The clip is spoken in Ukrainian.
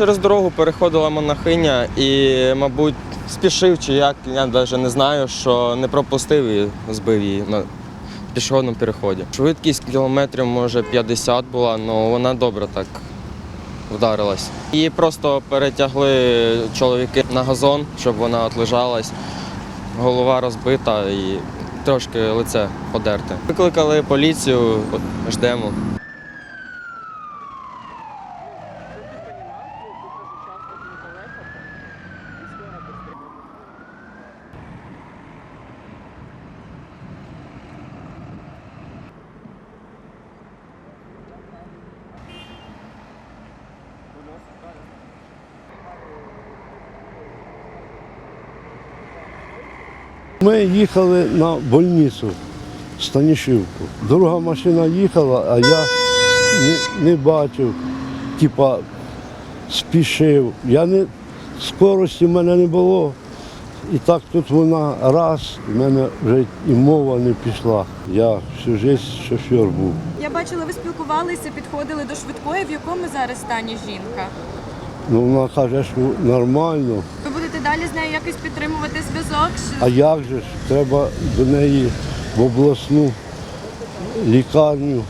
через дорогу переходила монахиня і, мабуть, спішив чи як, я навіть не знаю, що не пропустив і збив її на пішохідному переході. Швидкість кілометрів, може, 50 була, але вона добре так вдарилась. Її просто перетягли чоловіки на газон, щоб вона отлежалась. Голова розбита і трошки лице подерте. Викликали поліцію, ждемо. Ми їхали на больницю Станішівку. Друга машина їхала, а я не, не бачив, типа спішив. Я не, скорості в мене не було. І так тут вона раз, в мене вже і мова не пішла. Я всю життя шофер був. Я бачила, ви спілкувалися, підходили до швидкої. В якому зараз стані жінка? Ну, вона каже, що нормально. Далі з нею якось підтримувати зв'язок? А як же ж? Треба до неї в обласну лікарню.